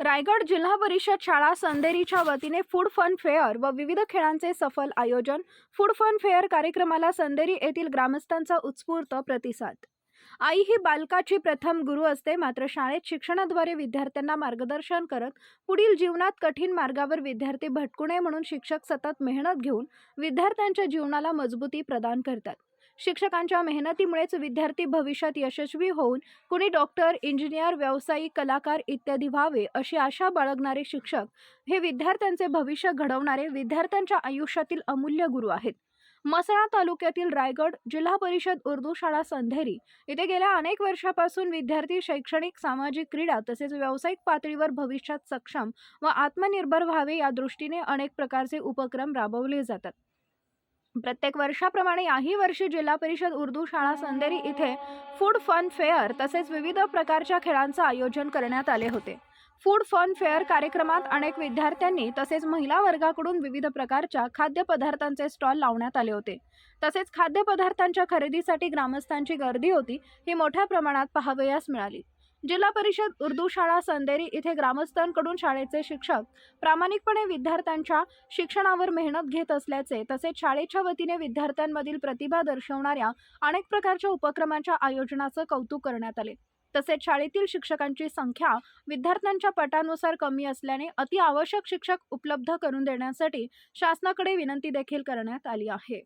रायगड जिल्हा परिषद शाळा संदेरीच्या वतीने फूड फन फेअर व विविध खेळांचे सफल आयोजन फूड फन फेअर कार्यक्रमाला संदेरी येथील ग्रामस्थांचा उत्स्फूर्त प्रतिसाद. आई ही बालकाची प्रथम गुरु असते मात्र शाळेत शिक्षणाद्वारे विद्यार्थ्यांना मार्गदर्शन करत पुढील जीवनात कठीण मार्गावर विद्यार्थी भटकू नये म्हणून शिक्षक सतत मेहनत घेऊन विद्यार्थ्यांच्या जीवनाला मजबूती प्रदान करतात. शिक्षकांच्या मेहनतीमुळेच विद्यार्थी भविष्यात यशस्वी होऊन कुणी डॉक्टर इंजिनियर व्यावसायिक कलाकार इत्यादी व्हावे अशी आशा बाळगणारे शिक्षक हे विद्यार्थ्यांचे भविष्य घडवणारे विद्यार्थ्यांच्या आयुष्यातील अमूल्य गुरु आहेत. मसळा तालुक्यातील रायगड जिल्हा परिषद उर्दू शाळा संधेरी इथे गेल्या अनेक वर्षापासून विद्यार्थी शैक्षणिक सामाजिक क्रीडा तसेच व्यावसायिक पातळीवर भविष्यात सक्षम व आत्मनिर्भर व्हावे या दृष्टीने अनेक प्रकारचे उपक्रम राबवले जातात. प्रत्येक वर्षाप्रमाणे याही वर्षी जिल्हा परिषद उर्दू शाळा संदेरी इथे फूड फन फेअर तसेच विविध प्रकारच्या खेळांचं आयोजन करण्यात आले होते. फूड फन फेअर कार्यक्रमात अनेक विद्यार्थ्यांनी तसेच महिला वर्गाकडून विविध प्रकारच्या खाद्यपदार्थांचे स्टॉल लावण्यात आले होते. तसेच खाद्यपदार्थांच्या खरेदीसाठी ग्रामस्थांची गर्दी होती ही मोठ्या प्रमाणात पाहावयास मिळाली. जिल्हा परिषद उर्दू शाळा संदेरी इथे ग्रामस्थांकडून शाळेचे शिक्षक प्रामाणिकपणे विद्यार्थ्यांच्या शिक्षणावर मेहनत घेत असल्याचे तसेच शाळेच्या वतीने विद्यार्थ्यांमधील प्रतिभा दर्शवणाऱ्या अनेक प्रकारच्या उपक्रमांच्या आयोजनाचं कौतुक करण्यात आले. तसेच शाळेतील शिक्षकांची संख्या विद्यार्थ्यांच्या पटानुसार कमी असल्याने अति आवश्यक शिक्षक उपलब्ध करून देण्यासाठी शासनाकडे विनंती देखील करण्यात आली आहे.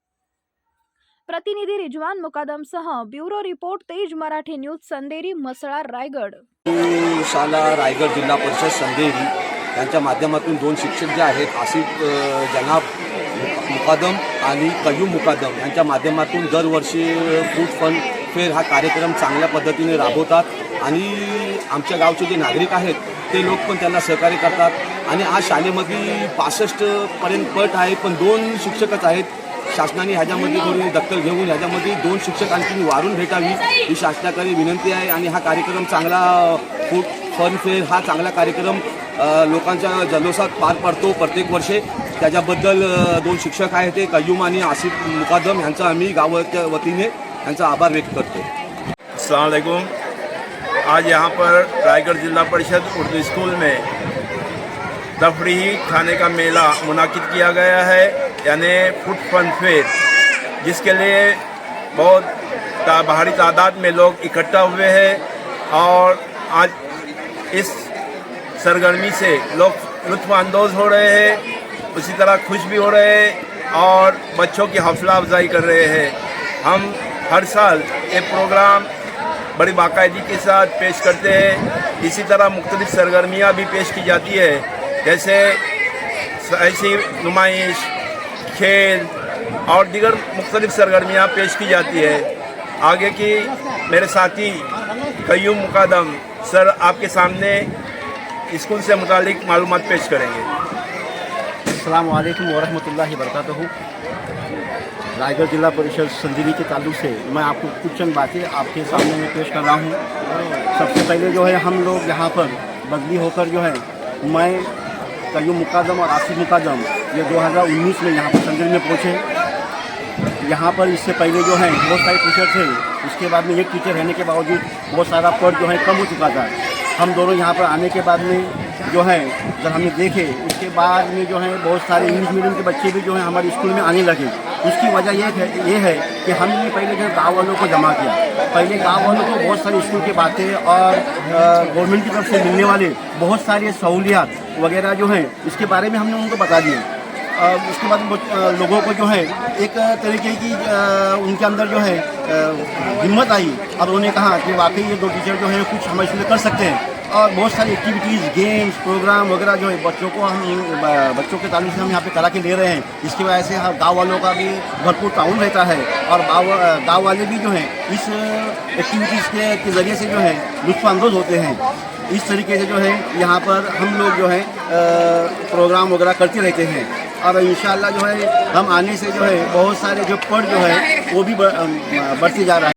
प्रतिनिधी Rizwan मुकादमसह bureau report Tej Marathi news Sanderi मसळा रायगड. शाला रायगड जिल्हा परिषद संदेरी यांच्या माध्यमातून दोन शिक्षक जे आहेत आसिफ जनाब मुकादम आणि कय्यूम मुकादम यांच्या माध्यमातून दरवर्षी फूड फन फेअर हा कार्यक्रम चांगल्या पद्धतीने राबवतात आणि आमच्या गावचे जे नागरिक आहेत ते लोक पण त्यांना सहकार्य करतात. आणि आज शाळेमध्ये पासष्टपर्यंत पट आहे पण दोन शिक्षकच आहेत शासनाने ह्याच्यामध्ये थोडी दखल घेऊन ह्याच्यामध्ये दोन शिक्षक आणखी वाढून भेटावी ही शासनाकडे विनंती आहे आणि हा कार्यक्रम चांगला फूड फन फेअर हा चांगला कार्यक्रम लोकांच्या जल्लोषात पार पडतो प्रत्येक वर्षे. त्याच्याबद्दल दोन शिक्षक आहेत ते कय्यूम आणि आसिफ मुकादम यांचा आम्ही गावाच्या वतीने यांचा आभार व्यक्त करतो. अलकुम आज यहाँ पर रायगढ़ जिला परिषद उर्दू स्कूल में तफरी खाने का मेला मुनद किया गया है, यानी फ़ूड फन फेयर, जिसके लिए बहुत ता- भारी तादाद में लोग इकट्ठा हुए हैं और आज इस सरगर्मी से लोग लुत्फानंदोज हो रहे हैं, उसी तरह खुश भी हो रहे हैं और बच्चों की हौसला अफजाई कर रहे हैं। हम हर साल ये प्रोग्राम बड़ी बाकायदगी के साथ पेश करते हैं। इसी तरह मुख्तलिफ़ सरगर्मियाँ भी पेश की जाती है। जैसे ऐसी नुमाइश, खेल और दीगर मुख्तलिफ़ सरगर्मियाँ पेश की जाती है। आगे की मेरे साथी कयूम मुकादम, सर आपके सामने स्कूल से मुतालिक मालूम पेश करेंगे। अल्लाम वरहमतुल्लाहि वरकatuhu रायगढ़ जिला परिषद संजीवी के ताल्लुक से मैं आपको कुछ चंद बातें आपके सामने में पेश कर रहा हूँ। सबसे पहले जो है हम लोग यहाँ पर बदली होकर जो है मैं कयूम मुकादम और आसिफ मुकादम, ये 2019 में यहाँ पर संजय में पहुँचे। यहाँ पर इससे पहले जो है, बहुत सारे टीचर थे। उसके बाद में एक टीचर रहने के बावजूद बहुत सारा पद जो है, कम हो चुका था। हम दोनों यहाँ पर आने के बाद में जो है, जब हमने देखे, उसके बाद में जो है, बहुत सारे इंग्लिश मीडियम के बच्चे भी जो है, हमारे स्कूल में आने लगे। उसकी वजह ये है ये है कि हमने पहले जो गाँव वालों को जमा किया, पहले गाँव वालों को बहुत सारी स्कूल की बातें और गवर्नमेंट की तरफ़ से मिलने वाले बहुत सारे सहूलियात वगैरह जो हैं, इसके बारे में हमने उनको बता दिए उसके बाद लोगों को जो है, एक तरीके की उनके अंदर जो है हिम्मत आई। और उन्होंने कहा कि वाकई ये दो टीचर जो है, कुछ हम इसमें कर सकते हैं। और बहुत सारी एक्टिविटीज़ गेम्स प्रोग्राम वगैरह जो है बच्चों को हम बच्चों के ताल्लुक से हम यहाँ पे करा के ले रहे हैं। इसकी वजह से हम गाँव वालों का भी भरपूर ताउन रहता है और गाँव वाले भी जो हैं इस एक्टिविटीज़ के, ज़रिए से जो है लुत्फानंदोज होते हैं। इस तरीके से जो है यहाँ पर हम लोग जो है प्रोग्राम वगैरह करते रहते हैं। और इन जो है हम आने से जो है बहुत सारे जो पढ़ जो है वो भी बढ़- बढ़ते जा रहा है।